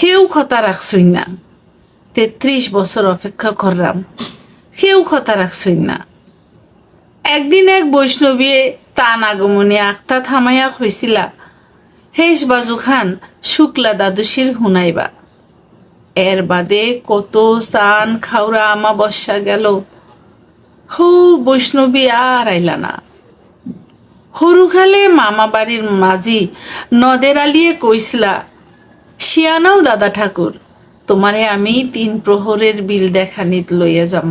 সেও কথা রাখছই না। তেত্রিশ বছর অপেক্ষা করলাম সেও কথা রাখছই না। একদিন এক বৈষ্ণবী তান আগমনী আখতা থামাইয়া হয়েছিলা হেস বাজু খান, শুক্লা দাদুশির হুনাইবা এর বাদে কত সান খাওরা আমাবস্যা গেল। হৌ বৈষ্ণবী আর আইলা না। সৰুকালে মামা বাড়ির মাঝি নদের আলিয়ে কইসলা শিয়ানাও দাদা ঠাকুর, তোমারে আমি তিন প্রহরের বিল দেখানিত লইয়া যাম।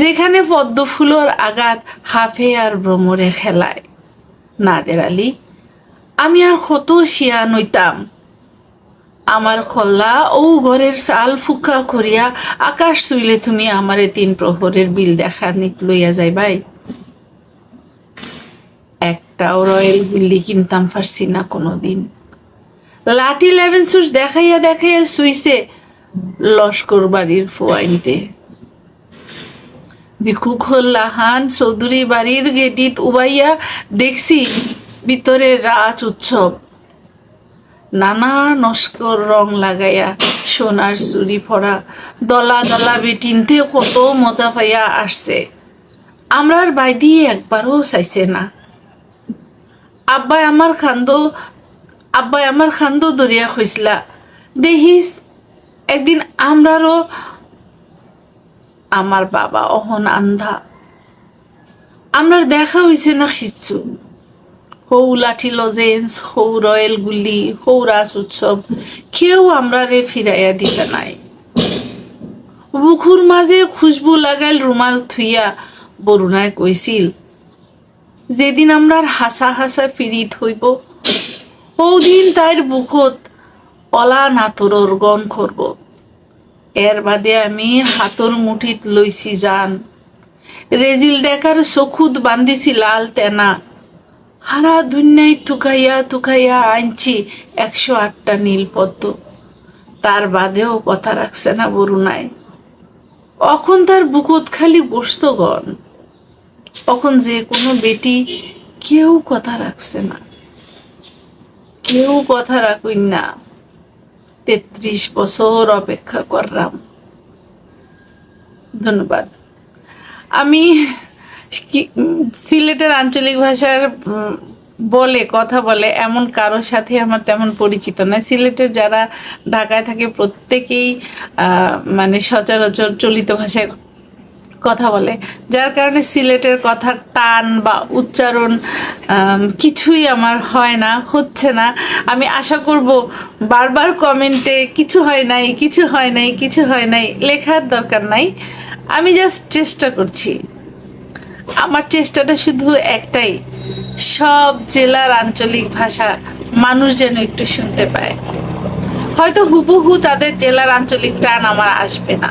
যেখানে পদ্ম ফুলর আগাত হাফে আর ভ্রমরে খেলায়। নাদের আলী, আমি আর কত শিয়া নইতাম আমার খল্লা ও ঘরের সাল ফুকা করিয়া আকাশ চুইলে তুমি আমারে তিন প্রহরের বিল দেখা নিত লইয়া যাইবাই। একটাও রয়েল গুল্লি কিনতাম পারছি না কোনোদিন। লাঠি লেভেন সুস দেখাইয়া দেখাইয়া শুইছে লস্কর বাড়ির ফোয়াইনতে। ভিক্ষুক লাহান চৌধুরী বাড়ির গেটিত উবাইয়া দেখছি ভিতরে রাজ উৎসব। নানা নস্কর রং লাগাইয়া সোনার চুরি ফড়া দলা দলা বেটিনতে কত মজা পাইয়া আসছে। আমরার বাইদি একবারও চাইছে না। আব্বাই আমার খান্দ আব্বাই আমার খান্দ দরিয়া খুঁজলা দেখিস, একদিন আমরারও আমার বাবা অহন আন্ধা। আমরার দেখা হইছে না কিচ্ছু হৌ লাঠি লজেন্স হৌ রয়েল গুলি হৌ রাস উৎসব, কেউ আমরা রে ফিরাইয়া দিতে নাই। বুকুর মাঝে খুশবু লাগাইল রুমাল থুইয়া বরুণায় কইছিল, যেদিন আমরার হাসা হাসা ফিরিত হইব ওদিন তাইর বুকত অলা নাতরর গন করব এর বাদে আমি হাতর মুঠিত লইছি যান রেজিল ডেকার চকুত বান্ধিছি লাল তেনা হারা দুনিয়ায় তুকাইয়া তুকাইয়া আনছি একশো আটটা নীল পদ্ম। তার বাদেও কথা রাখছে না বরুণায় অখন তার বুকত খালি বসত গন অখন যে কোনো বেটি কেউ কথা রাখছে না। কেউ কথা রাখুই না। তেত্রিশ বছর অপেক্ষা করলাম। ধন্যবাদ। আমি সিলেটের আঞ্চলিক ভাষার বলে, কথা বলে এমন কারোর সাথে আমার তেমন পরিচিত না। সিলেটের যারা ঢাকায় থাকে প্রত্যেকেই মানে সচরাচর চলিত ভাষায় কথা বলে, যার কারণে সিলেটের কথার টান বা উচ্চারণ কিছুই আমার হয় না, হচ্ছে না। আমি আশা করব বারবার কমেন্টে কিছু হয় নাই, কিছু হয় নাই, কিছু হয় নাই, লেখার দরকার নাই। আমি জাস্ট চেষ্টা করছি। আমার চেষ্টাটা শুধু একটাই, সব জেলার আঞ্চলিক ভাষা মানুষ যেন একটু শুনতে পায়। হয়তো হুবহু তাদের জেলার আঞ্চলিক টান আমার আসবে না।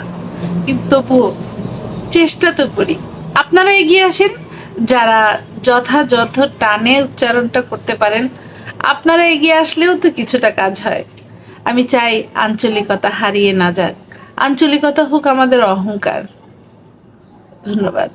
কিন্তু তবুও চেষ্টা তো করি। আপনারা এগিয়ে আসেন, যারা যথাযথ টানে উচ্চারণটা করতে পারেন, আপনারা এগিয়ে আসলেও তো কিছুটা কাজ হয়। আমি চাই আঞ্চলিকতা হারিয়ে না যাক। আঞ্চলিকতা হোক আমাদের অহংকার। ধন্যবাদ।